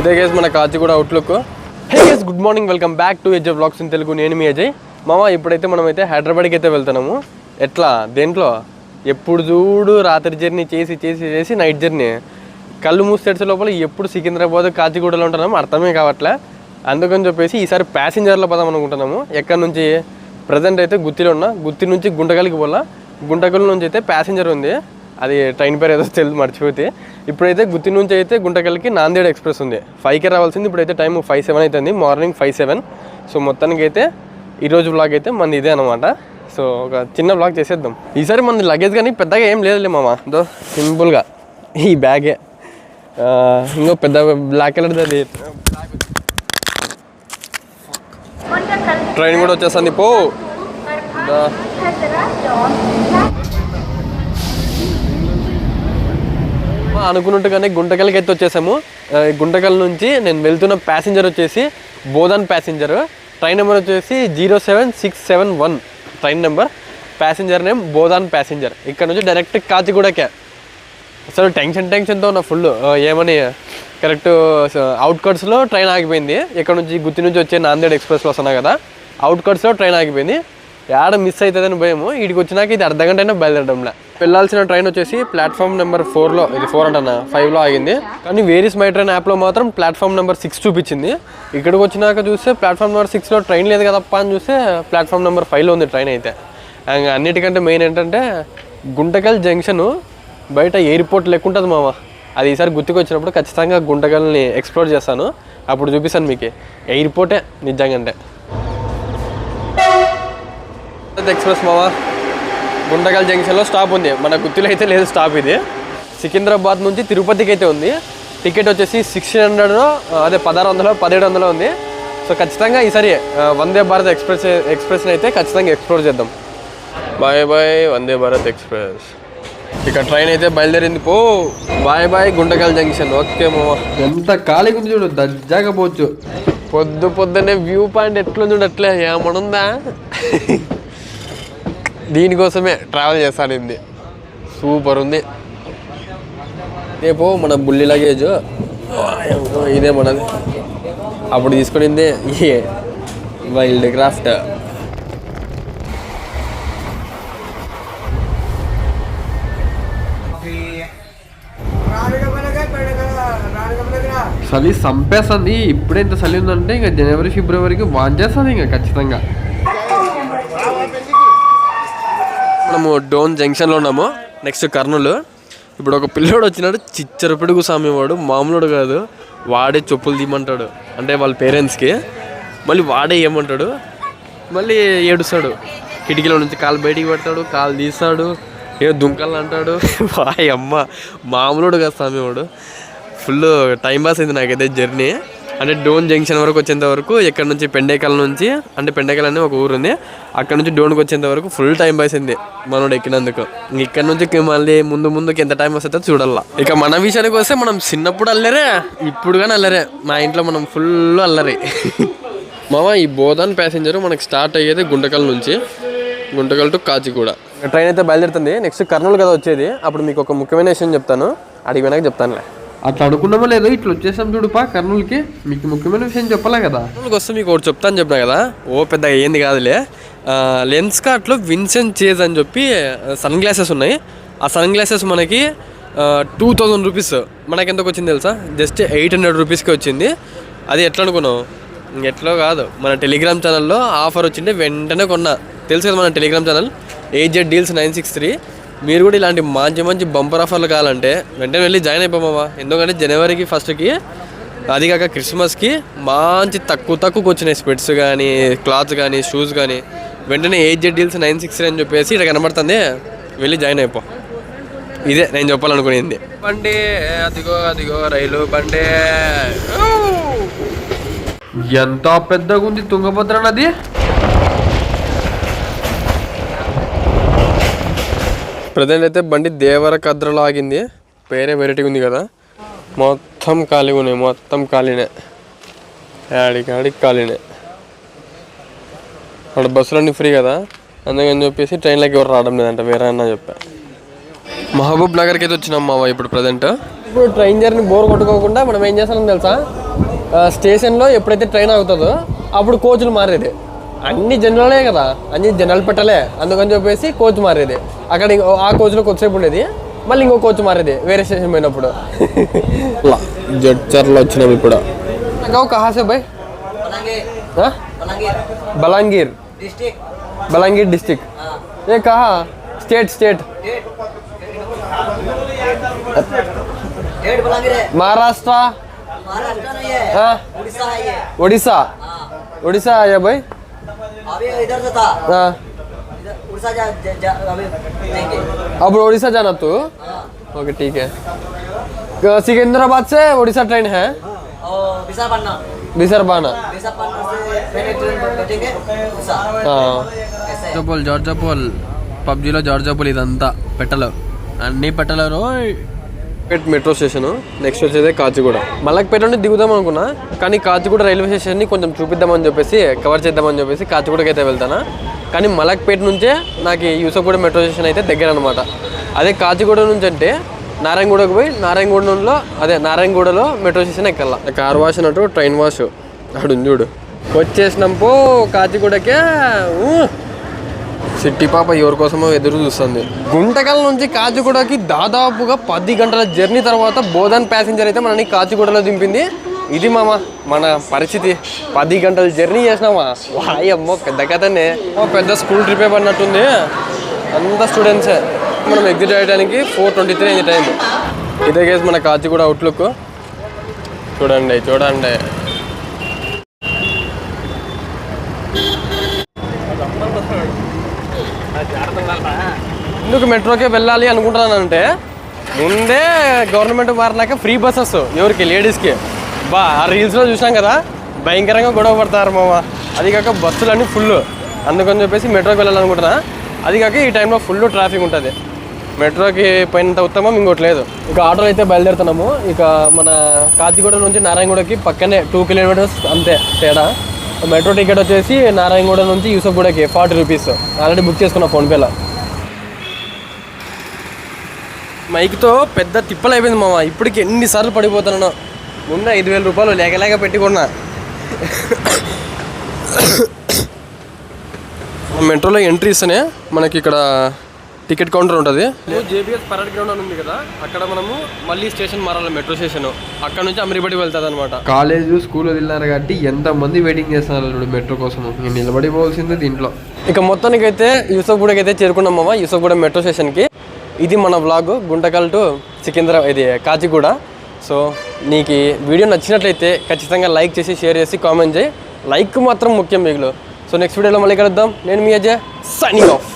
ఇదే గేస్ మన Kacheguda outlook hey guys good morning welcome back to AJ vlogs in Telugu నేను మీ అజయ్ మామ ఇప్పుడైతే మనమైతే హైదరాబాద్కి అయితే వెళ్తున్నాము. ఎట్లా? దేంట్లో? ఎప్పుడు చూడు రాత్రి జర్నీ చేసి చేసి చేసి నైట్ జర్నీ కళ్ళు మూసి లోపల ఎప్పుడు సికింద్రాబాద్ కాచిగూడలో ఉంటున్నాము అర్థమే కావట్లే. అందుకని చెప్పేసి ఈసారి ప్యాసింజర్లో పదాం అనుకుంటున్నాము. ఎక్కడి నుంచి? ప్రజెంట్ అయితే గుత్తిలో ఉన్నా. గుత్తి నుంచి గుంటకల్కి పోలా గుంటకల్ నుంచి అయితే ప్యాసింజర్ ఉంది. అది ట్రైన్ పేరు ఏదో తెలియదు మర్చిపోతే. ఇప్పుడైతే గుత్తి నుంచి అయితే గుంటకల్కి నాందేడ్ ఎక్స్ప్రెస్ ఉంది. ఫైవ్కి రావాల్సింది. ఇప్పుడైతే టైం ఫైవ్ సెవెన్ అవుతుంది మార్నింగ్ ఫైవ్ సెవెన్ సో మొత్తానికి అయితే ఈరోజు వ్లాగ్ అయితే మనది ఇదే అనమాట సో ఒక చిన్న వ్లాగ్ చేసేద్దాం. ఈసారి మన లగేజ్ కానీ పెద్దగా ఏం లేదులే మామ. దో సింపుల్గా ఈ బ్యాగే ఇంకో పెద్ద బ్లాక్ కలర్ అది. ట్రైన్ కూడా వచ్చేస్తుంది. పో. అనుకున్నట్టుగానే గుంటకల్కి అయితే వచ్చేసాము. గుంటకల్ నుంచి నేను వెళ్తున్న ప్యాసింజర్ వచ్చేసి బోధన్ ప్యాసింజర్ ట్రైన్ నెంబర్ వచ్చేసి zero seven six seven one. Train number passenger name Bodhan passenger ఇక్కడ నుంచి డైరెక్ట్ కాచిగూడకే. అసలు టెన్షన్ టెన్షన్తో ఉన్న ఫుల్ ఏమని కరెక్ట్ అవుట్కట్స్లో ట్రైన్ ఆగిపోయింది. ఇక్కడ నుంచి గుత్తి నుంచి వచ్చే నాందేడ్ ఎక్స్ప్రెస్లో వస్తున్నా కదా అవుట్కట్స్లో ట్రైన్ ఆగిపోయింది. యాడ మిస్ అవుతుందని భయము. వీడికి వచ్చినాక ఇది అర్ధ గంట అయినా బయలుదేరడంలే. వెళ్ళాల్సిన ట్రైన్ వచ్చేసి ప్లాట్ఫామ్ నెంబర్ ఫోర్లో ఇది ఫోర్ అంటన్నా ఫైవ్లో ఆగింది. కానీ వేరీస్ మై ట్రైన్ యాప్లో మాత్రం ప్లాట్ఫామ్ నెంబర్ సిక్స్ చూపించింది. ఇక్కడికి వచ్చినాక చూస్తే ప్లాట్ఫామ్ నెంబర్ సిక్స్లో ట్రైన్ లేదు కదప్ప అని చూస్తే ప్లాట్ఫామ్ నెంబర్ ఫైవ్లో ఉంది ట్రైన్ అయితే. అండ్ అన్నిటికంటే మెయిన్ ఏంటంటే గుంటకల్ జంక్షను బయట ఎయిర్పోర్ట్ లెక్క ఉంటుంది మామ. అది ఈసారి గుర్తుకొచ్చినప్పుడు ఖచ్చితంగా గుంటకల్ని ఎక్స్ప్లోర్ చేస్తాను. అప్పుడు చూపిస్తాను మీకు. ఎయిర్పోర్టే నిజంగా అంటే. ఎక్స్ప్రెస్ మావా గుంటకల్ జంక్షన్లో స్టాప్ ఉంది. మన గుత్తిలో అయితే లేదు స్టాప్ ఇది. సికింద్రాబాద్ నుంచి తిరుపతికి అయితే ఉంది. టికెట్ వచ్చేసి సిక్స్టీన్ హండ్రెడ్ అదే పదహారు వందలు పదిహేడు వందలు ఉంది. సో ఖచ్చితంగా ఈసారి వందే భారత్ ఎక్స్ప్రెస్ ఎక్స్ప్రెస్ని అయితే ఖచ్చితంగా ఎక్స్ప్లోర్ చేద్దాం. Bye bye Vande Bharat Express. ఇక ట్రైన్ అయితే బయలుదేరింది. పో bye bye Guntakal junction. Okay మామ. ఎంత ఖాళీగా ఉంది చూడు దజ్జాగా పోవచ్చు. పొద్దు పొద్దునే వ్యూ పాయింట్ ఎట్లుంది చూడు అట్లే. ఏమనుందా? దీనికోసమే ట్రావెల్ చేస్తానింది సూపర్ ఉంది. రేపు మన బుల్లి లగేజ్ ఇదే మనది. అప్పుడు తీసుకునింది ఈ వైల్డ్ క్రాఫ్ట్ చలి చంపేస్తుంది ఇప్పుడే ఇంత చలి ఉందంటే ఇంకా జనవరి ఫిబ్రవరికి వాన్ చేస్తుంది ఇంకా ఖచ్చితంగా. మనము డోన్ జంక్షన్లో ఉన్నాము. నెక్స్ట్ కర్నూలు. ఇప్పుడు ఒక పిల్లోడు వచ్చినాడు చిచ్చరపిడుగు స్వామి వాడు. మామూలుడు కాదు. వాడే చెప్పులు తీయమంటాడు. అంటే వాళ్ళ పేరెంట్స్కి. మళ్ళీ వాడే ఏమంటాడు? మళ్ళీ ఏడుస్తాడు. కిటికీలో నుంచి కాలు బయటికి పెడతాడు కాలు తీస్తాడు ఏ దుంకలు అంటాడు. వాయ్ అమ్మ. మామూలుడు కాదు స్వామి వాడు. ఫుల్ టైం పాస్ అయింది నాకైతే జర్నీ అంటే డోన్ జంక్షన్ వరకు వచ్చేంత వరకు ఇక్కడ నుంచి పెండేకల్ నుంచి అంటే పెండేకల్ అనే ఒక ఊరు ఉంది. అక్కడ నుంచి డోన్కి వచ్చేంత వరకు ఫుల్ టైం పాస్ అయింది మనోడు ఎక్కినందుకు. ఇంక ఇక్కడ నుంచి మళ్ళీ ముందు ముందుకు ఎంత టైం వస్తుందో చూడాలా ఇక మన విషయానికి వస్తే మనం చిన్నప్పుడు అల్లరే ఇప్పుడు కానీ అల్లరే. మా ఇంట్లో మనం ఫుల్ అల్లరి. మామ ఈ బోధన్ ప్యాసింజర్ మనకి స్టార్ట్ అయ్యేది గుంటకల్ నుంచి. గుంటకల్ టు కాచిగూడ. ట్రైన్ అయితే బయలుదేరుతుంది. నెక్స్ట్ కర్నూలు కదా వచ్చేది. అప్పుడు మీకు ఒక ముఖ్యమైన విషయం చెప్తాను. అడిగి వెనక చెప్తానులే. అట్లా అనుకున్నామో లేదో ఇట్లా వచ్చేసాం చూడుపా కర్నూలుకి. మీకు ముఖ్యమైన విషయం చెప్పలే కదా? కర్నూలుకి వస్తే మీకు ఒకటి చెప్తాను చెప్పినా కదా? ఓ పెద్ద ఏంది కాదులే. లెన్స్ కార్ట్లో విన్సెంట్ చేజ్ అని చెప్పి సన్ గ్లాసెస్ ఉన్నాయి. ఆ సన్ గ్లాసెస్ మనకి టూ థౌజండ్ రూపీస్ మనకి ఎంతకు వచ్చింది తెలుసా? జస్ట్ ఎయిట్ హండ్రెడ్ రూపీస్కి వచ్చింది. అది ఎట్లా అనుకున్నావు? ఎట్లో కాదు. మన టెలిగ్రామ్ ఛానల్లో ఆఫర్ వచ్చింటే వెంటనే కొన్నా. తెలుసు కదా మన Telegram channel AZ deals nine six three మీరు కూడా ఇలాంటి మంచి మంచి బంపర్ ఆఫర్లు కావాలంటే వెంటనే వెళ్ళి జాయిన్ అయిపోమావా ఎందుకంటే జనవరికి ఫస్ట్కి అది కాక క్రిస్మస్కి మంచి తక్కువ తక్కువకి వచ్చినాయి స్పెట్స్ కానీ క్లాత్స్ కానీ షూస్ కానీ. వెంటనే eight Z deals nine six అని చెప్పేసి ఇక్కడ కనబడుతుంది. వెళ్ళి జాయిన్ అయిపో. ఇదే నేను చెప్పాలనుకునేది. బండి అదిగో అదిగో రైలు బండి. ఎంత పెద్దగా ఉంది తుంగభద్ర నది? ప్రజెంట్ అయితే బండి దేవర కద్రలాగింది పేరే వెరైటీ ఉంది కదా. మొత్తం ఖాళీగా ఉన్నాయి. మొత్తం ఖాళీనే. ఆడికి ఖాళీనే. అక్కడ బస్సులన్నీ ఫ్రీ కదా. అందుకని చెప్పేసి ట్రైన్లోకి ఎవరు రావడం లేదంట. వేరే అన్న చెప్పా. మహబూబ్ నగర్కి అయితే వచ్చినాం మావా ఇప్పుడు ప్రజెంట్. ఇప్పుడు ట్రైన్ జర్నీ బోర్ కొట్టుకోకుండా మనం ఏం చేస్తాం తెలుసా? స్టేషన్లో ఎప్పుడైతే ట్రైన్ అవుతుందో అప్పుడు కోచ్లు మారేది. అన్ని జనరలే కదా. అన్ని జనరల్ పెట్టలే. అందుకని చెప్పేసి కోచ్ మారేది. అక్కడ ఇంకో- ఆ కోచ్లో కొద్దిసేపు ఉండేది మళ్ళీ ఇంకో కోచ్ మారేది వేరే స్టేషన్ పోయినప్పుడు జడ్చర్లో వచ్చినాం ఇప్పుడు కహాసే bye Balangir Balangir బలాంగీర్ district Balangir district हाँ ये कहा state state date date Balangir है महाराष्ट्र महाराष्ट्र नहीं है हाँ उड़ीसा है ये उड़ीसा हाँ उड़ीसा आया भाई अभी इधर से था हाँ इधर उड़ीसा जा, जा, जा अभी देंगे अब उड़ीसा जाना तू हाँ ओके ठीक है क- सिकंदराबाद से उड़ीसा ट्रेन है और विशाखापट्टनम बिसरबाना विशाखापट्टनम से पहले ट्रेन बैठेंगे उड़ीसा ऐसे है। జార్జాపోల్ జార్జాపోల్ పబ్జీలో జార్జాపోల్ ఇదంతా పెట్టలు అన్ని పెట్టలేరు మెట్రో స్టేషన్. నెక్స్ట్ వచ్చేది కాచిగూడ. మలక్పేట నుండి దిగుదాం అనుకున్నా కానీ కాచిగూడ రైల్వే స్టేషన్ని కొంచెం చూపిద్దామని చెప్పేసి కవర్ చేద్దామని చెప్పేసి కాచిగూడకి అయితే వెళ్తాను. కానీ మలక్పేట నుంచే నాకు ఈ యూసఫ్గూడ మెట్రో స్టేషన్ అయితే దగ్గర అనమాట అదే కాచిగూడ నుంచి అంటే నారాయణగూడకు పోయి నారాయణగూడలో అదే నారాయణగూడలో మెట్రో స్టేషన్ ఎక్కాల కార్ వాష్ అన్నట్టు ట్రైన్ వాష్. అడు చూడు. వచ్చేసినాంపో కాచిగూడకే. సిట్టి పాప ఎవరి కోసమో ఎదురు చూస్తుంది. గుంటకల్ నుంచి కాచిగూడకి దాదాపుగా పది గంటల జర్నీ తర్వాత బోధన్ ప్యాసింజర్ అయితే మనని కాచిగూడలో దింపింది. ఇది మామ మన పరిస్థితి. పది గంటల జర్నీ చేసినామా? వాయమ్మో పెద్ద కథనే. ఓ పెద్ద స్కూల్ ట్రిప్ పడినట్టుంది. అంత స్టూడెంట్సే. మనం ఎగ్జిట్ అయ్యడానికి ఫోర్ ట్వంటీ త్రీ అయింది టైం ఇదే కేసు మన కాచిగూడ అవుట్లుక్ చూడండి చూడండి. ఎందుకు మెట్రోకే వెళ్ళాలి అనుకుంటున్నానంటే ముందే గవర్నమెంట్ మారినాక ఫ్రీ బస్సెస్ ఎవరికి లేడీస్కి. బా ఆ రీల్స్లో చూసాం కదా భయంకరంగా గొడవ పడతారు మామ అది కాక బస్సులన్నీ ఫుల్ అందుకని చెప్పేసి మెట్రోకి వెళ్ళాలనుకుంటున్నా. అది కాక ఈ టైంలో ఫుల్ ట్రాఫిక్ ఉంటుంది. మెట్రోకి పోయినంత ఉత్తమం ఇంకోటి లేదు. ఇక ఆటోలో అయితే బయలుదేరుతున్నాము. ఇక మన కాతిగూడ నుంచి నారాయణగూడకి పక్కనే టూ కిలోమీటర్స్ అంతే తేడా. మెట్రో టికెట్ వచ్చేసి నారాయణగూడ నుంచి యూసఫ్గూడకి ఫార్టీ రూపీస్. ఆల్రెడీ బుక్ చేసుకున్నా ఫోన్పేలో మైక్తో పెద్ద తిప్పలు అయిపోయింది మామ. ఇప్పటికి ఎన్నిసార్లు పడిపోతున్నాను ముందు ఐదు వేల రూపాయలు లేక లేక పెట్టుకున్నా. మెట్రోలో ఎంట్రీ ఇస్తేనే మనకి ఇక్కడ టికెట్ కౌంటర్ ఉంటుంది. జేబీఎస్ పరేడ్ గ్రౌండ్ అని ఉంది కదా. అక్కడ మనము మళ్ళీ స్టేషన్ మారాలి మెట్రో స్టేషన్. అక్కడ నుంచి అమీర్పేట వెళ్తుంది అనమాట కాలేజ్ స్కూల్ వదిలినారు కాబట్టి ఎంత మంది వెయిటింగ్ చేస్తున్నారు చూడు మెట్రో కోసం. నిలబడిపోవాల్సిందే దీంట్లో. ఇక మొత్తానికి అయితే యూసఫ్గూడకి అయితే చేరుకున్నాం మామ. యూసఫ్గూడ మెట్రో స్టేషన్కి. ఇది మన వ్లాగ్ గుంటకల్ టు సికింద్రా ఇది కాచిగూడ. సో నీకు వీడియో నచ్చినట్లయితే ఖచ్చితంగా లైక్ చేసి షేర్ చేసి కామెంట్ చేయి. లైక్ మాత్రం ముఖ్యం మీకు సో నెక్స్ట్ వీడియోలో మళ్ళీ కలుద్దాం. నేను మీ అజయ్ సైనింగ్ ఆఫ్